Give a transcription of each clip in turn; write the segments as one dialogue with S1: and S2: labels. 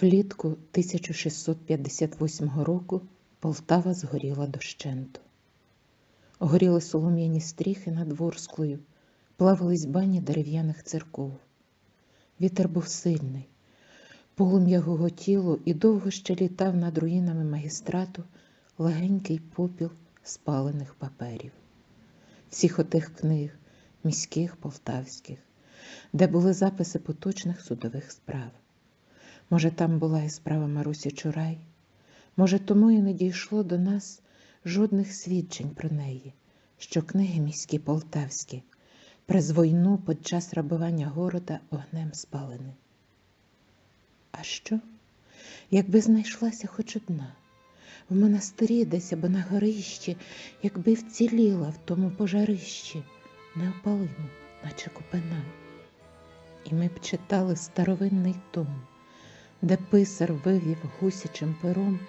S1: Влітку 1658 року Полтава згоріла дощенту. Горіли солом'яні стріхи над Ворсклою, плавились бані дерев'яних церков. Вітер був сильний, полум'я гоготіло і довго ще літав над руїнами магістрату легенький попіл спалених паперів. Всіх отих книг, міських, полтавських, де були записи поточних судових справ. Може, там була і справа Марусі Чурай, може, тому і не дійшло до нас жодних свідчень про неї, що книги міські полтавські, през війну під час рабування города огнем спалені. А що, якби знайшлася хоч одна, в монастирі десь або на горищі, якби вціліла в тому пожарищі, неопалимо, наче купина. І ми б читали старовинний том, де писар вивів гусячим пером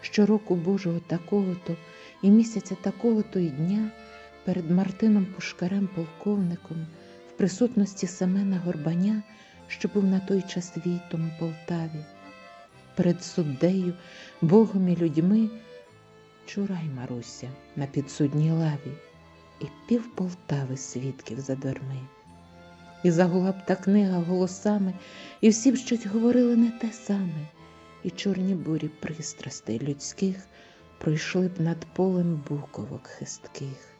S1: щороку Божого такого-то і місяця такого-то і дня перед Мартином Пушкарем полковником в присутності Семена Горбаня, що був на той час війтом у Полтаві, перед суддею, Богом і людьми чурай Маруся на підсудній лаві і пів Полтави свідків за дверми. І загула б та книга голосами, і всі б щось говорили не те саме, і чорні бурі пристрастей людських пройшли б над полем буковок хистких.